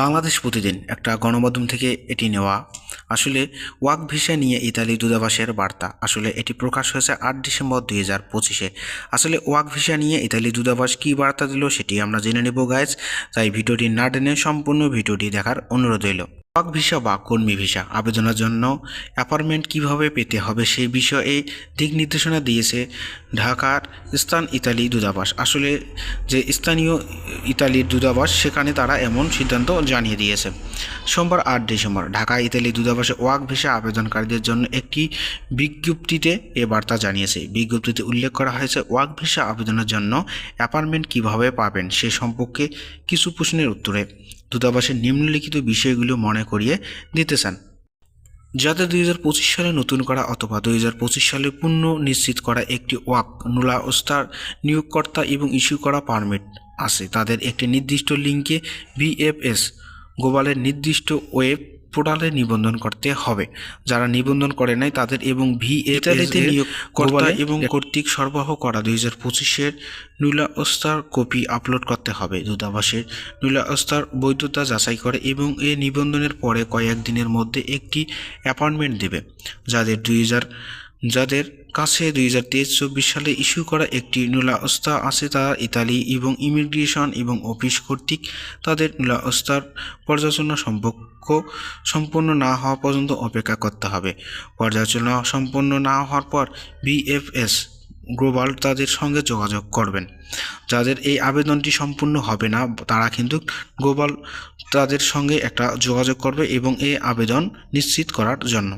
বাংলাদেশ প্রতিদিন একটা গণমাধ্যম থেকে এটি নেওয়া। আসলে ওয়াক ভিসা নিয়ে ইতালি দূতাবাসের বার্তা। আসলে এটি প্রকাশ হয়েছে আট ডিসেম্বর দুই হাজার পঁচিশে। আসলে ওয়াক ভিসা নিয়ে ইতালি দূতাবাস কী বার্তা দিল সেটি আমরা জেনে নেব গাইজ তাই ভিডিওটি না টেনে সম্পূর্ণ ভিডিওটি দেখার অনুরোধ রইল। ওয়াক ভিসা বা কর্মী ভিসা আবেদনের জন্য অ্যাপার্টমেন্ট কীভাবে পেতে হবে সেই বিষয়ে দিক নির্দেশনা দিয়েছে ঢাকার স্থান ইতালি দূতাবাস। আসলে যে স্থানীয় ইতালির দূতাবাস, সেখানে তারা এমন সিদ্ধান্ত জানিয়ে দিয়েছে। সোমবার আট ডিসেম্বর ঢাকা ইতালি দূতাবাসে ওয়াক ভিসা আবেদনকারীদের জন্য একটি বিজ্ঞপ্তিতে এ বার্তা জানিয়েছে। বিজ্ঞপ্তিতে উল্লেখ করা হয়েছে, ওয়াক ভিসা আবেদনের জন্য অ্যাপার্টমেন্ট কীভাবে পাবেন সে সম্পর্কে কিছু প্রশ্নের উত্তরে। দূতাবাসের নিম্নলিখিত বিষয়গুলো মনে করিয়ে দিতে চান। যাতে দুই হাজার পঁচিশ সালে নতুন করা অথবা দুই হাজার পঁচিশ সালে পূর্ণ নিশ্চিত করা একটি ওয়াক, নুলা ওস্তার নিয়োগকর্তা এবং ইস্যু করা পারমিট আছে, তাদের একটি নির্দিষ্ট লিঙ্কে ভিএফএস, গোবালের নির্দিষ্ট ওয়েব পোর্টালে নিবন্ধন করতে হবে। যারা নিবন্ধন করে নাই তাদের এবং ভিএফএসতে নিয়োগকর্তা এবং কর্তৃক সরবরাহ করা দুই হাজার পঁচিশের নুলাস্তার কপি আপলোড করতে হবে। দূতাবাসের নুলাস্তার বৈধতা যাচাই করে এবং এ নিবন্ধনের পরে কয়েক দিনের মধ্যে একটি অ্যাপয়েন্টমেন্ট দেবে যাদের দুই হাজার যাদের কাছে দুই হাজার তেইশ চব্বিশ সালে ইস্যু করা একটি নুলা ওস্তা আছে, তারা ইতালি এবং ইমিগ্রেশন এবং অফিস কর্তৃক তাদের নুলা ওস্তার পর্যালোচনা সম্পর্ক সম্পন্ন না হওয়া পর্যন্ত অপেক্ষা করতে হবে। পর্যালোচনা সম্পন্ন না হওয়ার পর বিএফএস গ্লোবাল তাদের সঙ্গে যোগাযোগ করবেন। যাদের এই আবেদনটি সম্পূর্ণ হবে না, তারা কিন্তু গ্লোবাল তাদের সঙ্গে একটা যোগাযোগ করবে এবং এই আবেদন নিশ্চিত করার জন্য।